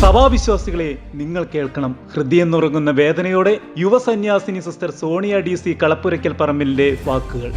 സഭാവിശ്വാസികളെ നിങ്ങൾ കേൾക്കണം. ഹൃദയം നുറങ്ങുന്ന വേദനയോടെ യുവസന്യാസിനി sister Sonia D C Kalappurackal പറമ്പിലിന്റെ വാക്കുകൾ.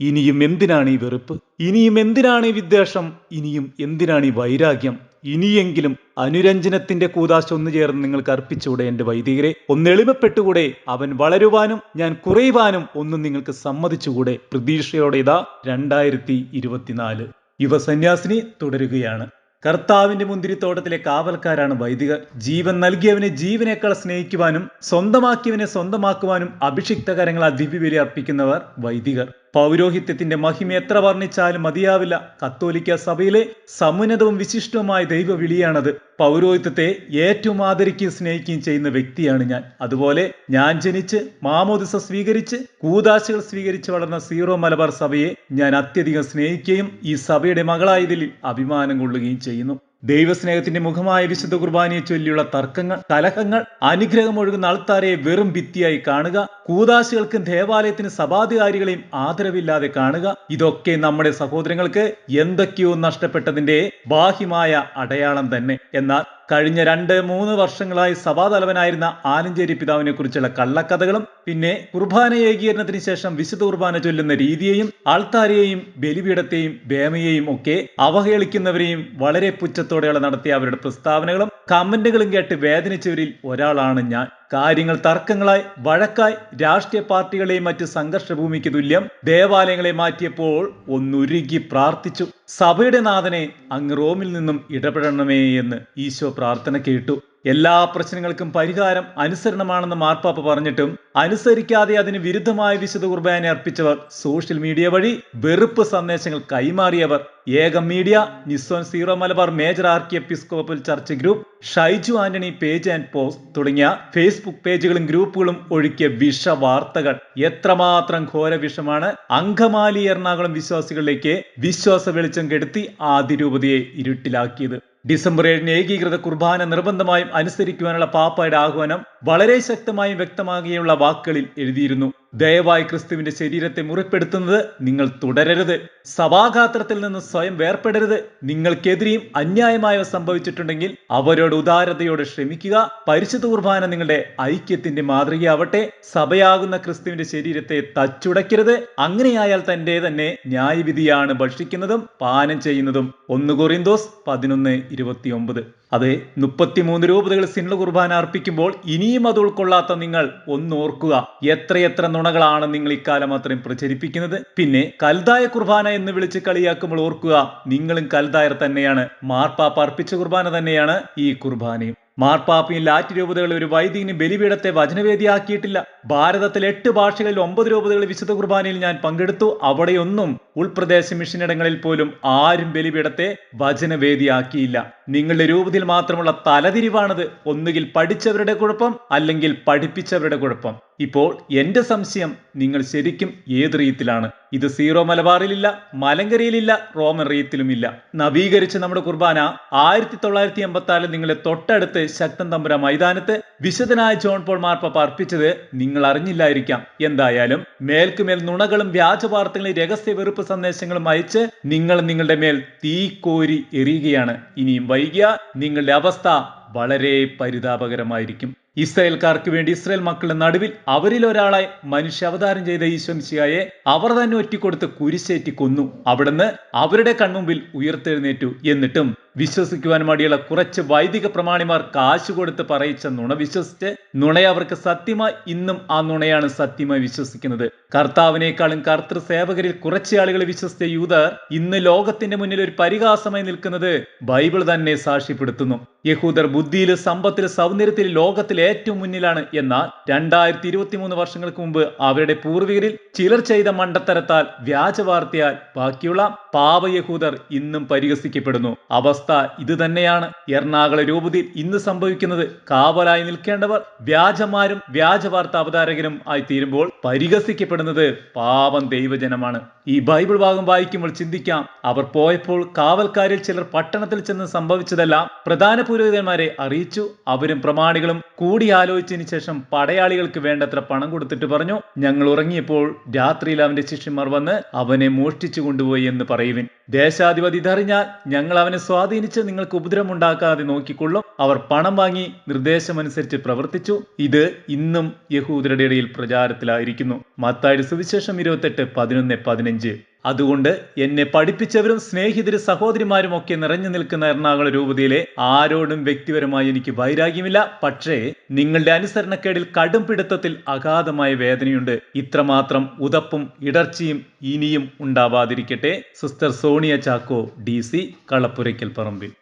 ഇനിയും എന്തിനാണ് ഈ വെറുപ്പ്? ഇനിയും എന്തിനാണ് ഈ വിദ്വേഷം? ഇനിയും എന്തിനാണ് ഈ വൈരാഗ്യം? ഇനിയെങ്കിലും അനുരഞ്ജനത്തിന്റെ കൂതാശ ഒന്നു ചേർന്ന് നിങ്ങൾക്ക് അർപ്പിച്ചുകൂടെ എന്റെ വൈദികരെ. ഒന്ന് എളിമപ്പെട്ടുകൂടെ അവൻ വളരുവാനും ഞാൻ കുറയുവാനും ഒന്നും നിങ്ങൾക്ക് സമ്മതിച്ചുകൂടെ. പ്രതീക്ഷയോടെ ഇതാ രണ്ടായിരത്തി ഇരുപത്തിനാല്. യുവസന്യാസിനി തുടരുകയാണ്. കർത്താവിന്റെ മുന്തിരിത്തോട്ടത്തിലെ കാവൽക്കാരാണ് വൈദികർ. ജീവൻ നൽകിയവനെ ജീവനേക്കാൾ സ്നേഹിക്കുവാനും സ്വന്തമാക്കിയവനെ സ്വന്തമാക്കുവാനും അഭിഷിക്ത കരങ്ങളാൽ ദിവ്യബലി അർപ്പിക്കുന്നവർ വൈദികർ. പൗരോഹിത്യത്തിന്റെ മഹിമ എത്ര വർണിച്ചാലും മതിയാവില്ല. കത്തോലിക്ക സഭയിലെ സമുന്നതവും വിശിഷ്ടവുമായ ദൈവവിളിയാണത് പൗരോഹിത്യത്തെ ഏറ്റവും ആദരിക്കുകയും സ്നേഹിക്കുകയും ചെയ്യുന്ന വ്യക്തിയാണ് ഞാൻ. അതുപോലെ ഞാൻ ജനിച്ച് മാമോദിസ സ്വീകരിച്ച് കൂതാശകൾ സ്വീകരിച്ച് വളർന്ന സീറോ മലബാർ സഭയെ ഞാൻ അത്യധികം സ്നേഹിക്കുകയും ഈ സഭയുടെ മകളായതിൽ അഭിമാനം കൊള്ളുകയും ചെയ്യുന്നു. ദൈവസ്നേഹത്തിന്റെ മുഖമായ വിശുദ്ധ കുർബാനയെ ചൊല്ലിയുള്ള തർക്കങ്ങൾ കലഹങ്ങൾ അനുഗ്രഹം ഒഴുകുന്ന ആൾത്താരെ വെറും ഭിത്തിയായി കാണുക കൂതാശികൾക്കും ദേവാലയത്തിന് സഭാധികാരികളെയും ആദരവില്ലാതെ കാണുക. ഇതൊക്കെ നമ്മുടെ സഹോദരങ്ങൾക്ക് എന്തൊക്കെയോ നഷ്ടപ്പെട്ടതിന്റെ ബാഹ്യമായ അടയാളം തന്നെ. എന്നാൽ കഴിഞ്ഞ രണ്ട് മൂന്ന് വർഷങ്ങളായി സഭാതലവനായിരുന്ന ആലഞ്ചേരി പിതാവിനെ കുറിച്ചുള്ള കള്ളക്കഥകളും പിന്നെ കുർബാന ഏകീകരണത്തിന് ശേഷം വിശുദ്ധ കുർബാന ചൊല്ലുന്ന രീതിയെയും ആൾത്താരെയും ബലിപീഠത്തെയും ബേമയെയും ഒക്കെ അവഹേളിക്കുന്നവരെയും വളരെ പുച്ഛത്തോടെയുള്ള നടത്തിയ അവരുടെ പ്രസ്താവനകളും കമന്റുകളും കേട്ട് വേദനിച്ചവരിൽ ഒരാളാണ് ഞാൻ. കാര്യങ്ങൾ തർക്കങ്ങളായി വഴക്കായി രാഷ്ട്രീയ പാർട്ടികളെയും മറ്റ് സംഘർഷഭൂമിക്ക് തുല്യം ദേവാലയങ്ങളെ മാറ്റിയപ്പോൾ ഒന്നുരുകി പ്രാർത്ഥിച്ചു. സഭയുടെ നാഥനെ അങ്ങ് റോമിൽ നിന്നും ഇടപെടണമേ എന്ന് ഈശോ പ്രാർത്ഥന കേട്ടു. എല്ലാ പ്രശ്നങ്ങൾക്കും പരിഹാരം അനുസരണമാണെന്ന് മാർപ്പാപ്പ പറഞ്ഞിട്ടും അനുസരിക്കാതെ അതിന് വിരുദ്ധമായ വിശുദ്ധ കുർബാന അർപ്പിച്ചവർ സോഷ്യൽ മീഡിയ വഴി വെറുപ്പ് സന്ദേശങ്ങൾ കൈമാറിയവർ. ഏകം media നിസ്സോൻ Syro Malabar major archiepiscopal church group Shaiju Antony page and post തുടങ്ങിയ ഫേസ്ബുക്ക് പേജുകളും ഗ്രൂപ്പുകളും ഒഴുക്കിയ വിഷ വാർത്തകൾ എത്രമാത്രം ഘോര വിഷമാണ്. അങ്കമാലി എറണാകുളം വിശ്വാസികളിലേക്ക് വിശ്വാസ വെളിച്ചം കെടുത്തി ആദിരൂപതയെ ഇരുട്ടിലാക്കിയത്. ഡിസംബർ ഏഴിന് ഏകീകൃത കുർബാന നിർബന്ധമായും അനുസരിക്കുവാനുള്ള പാപ്പയുടെ ആഹ്വാനം വളരെ ശക്തമായും വ്യക്തമാകിയുള്ള വാക്കുകളിൽ എഴുതിയിരുന്നു ദയവായി ക്രിസ്തുവിന്റെ ശരീരത്തെ മുറിപ്പെടുത്തുന്നത് നിങ്ങൾ തുടരരുത്. സഭാഗാത്രത്തിൽ നിന്ന് സ്വയം വേർപ്പെടരുത് നിങ്ങൾക്കെതിരെയും അന്യായമായവ സംഭവിച്ചിട്ടുണ്ടെങ്കിൽ അവരോട് ഉദാരതയോടെ ക്ഷമിക്കുക. പരിശുദ്ധ കുർബാന നിങ്ങളുടെ ഐക്യത്തിന്റെ മാതൃകയാവട്ടെ. സഭയാകുന്ന ക്രിസ്തുവിന്റെ ശരീരത്തെ തച്ചുടയ്ക്കരുത്. അങ്ങനെയായാൽ തന്റെ തന്നെ ന്യായവിധിയാണ് ഭക്ഷിക്കുന്നതും പാനം ചെയ്യുന്നതും. ഒന്ന് കൊറിന്തോസ് പതിനൊന്ന് ഇരുപത്തിയൊമ്പത്. അതെ മുപ്പത്തിമൂന്ന് രൂപതകൾ സിന്ന കുർബാന അർപ്പിക്കുമ്പോൾ ഇനിയും അത് ഉൾക്കൊള്ളാത്ത നിങ്ങൾ ഒന്ന് ഓർക്കുക എത്രയെത്ര നുണകളാണ് നിങ്ങൾ ഇക്കാലം അത്രയും പ്രചരിപ്പിക്കുന്നത്? പിന്നെ കൽതായ കുർബാന എന്ന് വിളിച്ച് കളിയാക്കുമ്പോൾ ഓർക്കുക നിങ്ങളും കൽതായർ തന്നെയാണ്. മാർപ്പാപ്പ അർപ്പിച്ച കുർബാന തന്നെയാണ് ഈ കുർബാനയും. മാർപ്പാപ്പയും ലാറ്റ് രൂപതകൾ ഒരു വൈദികനും ബലിപീഠത്തെ വചനവേദിയാക്കിയിട്ടില്ല. ഭാരതത്തിൽ എട്ട് ഭാഷകളിൽ ഒമ്പത് രൂപതകൾ വിശുദ്ധ കുർബാനയിൽ ഞാൻ പങ്കെടുത്തു. അവിടെയൊന്നും ഉൾപ്രദേശ മിഷനിടങ്ങളിൽ പോലും ആരും ബലിപീഠത്തെ വചനവേദിയാക്കിയില്ല. നിങ്ങളുടെ രൂപത്തിൽ മാത്രമുള്ള തലതിരിവാണത് ഒന്നുകിൽ പഠിച്ചവരുടെ കുഴപ്പം അല്ലെങ്കിൽ പഠിപ്പിച്ചവരുടെ കുഴപ്പം. ഇപ്പോൾ എന്റെ സംശയം നിങ്ങൾ ശരിക്കും ഏത് റീത്തിലാണ് ഇത് സീറോ മലബാറിലില്ല മലങ്കരയിലില്ല റോമൻ റീത്തിലുമില്ല നവീകരിച്ച നമ്മുടെ കുർബാന ആയിരത്തി തൊള്ളായിരത്തി എൺപത്തി ആറിൽ നിങ്ങളെ തൊട്ടടുത്ത് ശക്തൻ തമ്പുര മൈതാനത്ത് വിശദനായ ജോൺ പോൾ മാർപ്പ അർപ്പിച്ചത് നിങ്ങൾ അറിഞ്ഞില്ലായിരിക്കാം. എന്തായാലും മേൽക്കുമേൽ നുണകളും വ്യാജ വാർത്തകളും രഹസ്യ വെറുപ്പ് സന്ദേശങ്ങളും അയച്ച് നിങ്ങൾ നിങ്ങളുടെ മേൽ തീ കോരി എറിയുകയാണ്. ഇനിയും വൈകിയ നിങ്ങളുടെ അവസ്ഥ വളരെ പരിതാപകരമായിരിക്കും. ഇസ്രായേൽക്കാർക്ക് വേണ്ടി ഇസ്രായേൽ മക്കളുടെ നടുവിൽ അവരിൽ ഒരാളെ മനുഷ്യ അവതാരം ചെയ്ത ഈശ്വംശിയായെ അവർ തന്നെ ഒറ്റിക്കൊടുത്ത് കുരിശേറ്റി കൊന്നു. അവിടുന്ന് അവരുടെ കൺമുമ്പിൽ ഉയർത്തെഴുന്നേറ്റു. എന്നിട്ടും വിശ്വസിക്കുവാൻ മടിയുള്ള കുറച്ച് വൈദിക പ്രമാണിമാർ കാശ് കൊടുത്ത് പറയിച്ച നുണ വിശ്വസിച്ച് നുണയെ അവർക്ക് സത്യമായി ഇന്നും ആ നുണയാണ് സത്യമായി വിശ്വസിക്കുന്നത്. കർത്താവിനേക്കാളും കർത്തൃ സേവകരിൽ കുറച്ച് ആളുകൾ വിശ്വസിച്ച യൂതർ ഇന്ന് ലോകത്തിന്റെ മുന്നിൽ ഒരു പരിഹാസമായി നിൽക്കുന്നത് ബൈബിൾ തന്നെ സാക്ഷ്യപ്പെടുത്തുന്നു. യഹൂദർ ബുദ്ധിയിൽ സമ്പത്തിൽ സൗന്ദര്യത്തിൽ ലോകത്തിൽ ഏറ്റവും മുന്നിലാണ് എന്നാൽ രണ്ടായിരത്തി ഇരുപത്തി മൂന്ന് വർഷങ്ങൾക്ക് മുമ്പ് അവരുടെ പൂർവികരിൽ ചിലർ ചെയ്ത മണ്ടത്തരത്താൽ വ്യാജ വാർത്തയാൽ ബാക്കിയുള്ള പാപയഹൂദർ ഇന്നും പരിഹസിക്കപ്പെടുന്നു. അവ അവസ്ഥ ഇത് തന്നെയാണ് എറണാകുളം രൂപതയിൽ ഇന്ന് സംഭവിക്കുന്നത് കാവലായി നിൽക്കേണ്ടവർ വ്യാജമാരും വ്യാജ വാർത്ത അവതാരകരും ആയി തീരുമ്പോൾ പരിഹസിക്കപ്പെടുന്നത് പാവം ദൈവജനമാണ്. ഈ ബൈബിൾ ഭാഗം വായിക്കുമ്പോൾ ചിന്തിക്കാം. അവർ പോയപ്പോൾ കാവൽക്കാരിൽ ചിലർ പട്ടണത്തിൽ ചെന്ന് സംഭവിച്ചതെല്ലാം പ്രധാന പുരോഹിതന്മാരെ അറിയിച്ചു. അവരും പ്രമാണികളും കൂടിയാലോചിച്ചതിന് ശേഷം പടയാളികൾക്ക് വേണ്ടത്ര പണം കൊടുത്തിട്ട് പറഞ്ഞു ഞങ്ങൾ ഉറങ്ങിയപ്പോൾ രാത്രിയിൽ അവന്റെ ശിഷ്യന്മാർ വന്ന് അവനെ മോഷ്ടിച്ചു കൊണ്ടുപോയി എന്ന് പറയുവിൻ. ദേശാധിപതി ഇതറിഞ്ഞാൽ ഞങ്ങൾ അവനെ സ്വാധീനിച്ച് നിങ്ങൾക്ക് ഉപദ്രവമുണ്ടാക്കാതെ നോക്കിക്കൊള്ളും. അവർ പണം വാങ്ങി നിർദ്ദേശമനുസരിച്ച് പ്രവർത്തിച്ചു. ഇത് ഇന്നും യഹൂദരുടെ ഇടയിൽ പ്രചാരത്തിലായിരിക്കുന്നു. മത്തായുടെ സുവിശേഷം ഇരുപത്തെട്ട് പതിനൊന്ന് പതിനഞ്ച്. അതുകൊണ്ട് എന്നെ പഠിപ്പിച്ചവരും സ്നേഹിതരും സഹോദരിമാരും ഒക്കെ നിറഞ്ഞു നിൽക്കുന്ന എറണാകുളം രൂപതയിലെ ആരോടും വ്യക്തിപരമായി എനിക്ക് വൈരാഗ്യമില്ല. പക്ഷേ നിങ്ങളുടെ അനുസരണക്കേടിൽ കടും പിടുത്തത്തിൽ അഗാധമായ വേദനയുണ്ട്. ഇത്രമാത്രം ഉതപ്പും ഇടർച്ചയും ഇനിയും ഉണ്ടാവാതിരിക്കട്ടെ. Sister Sonia Chacko D C Kalappurackal Parambil.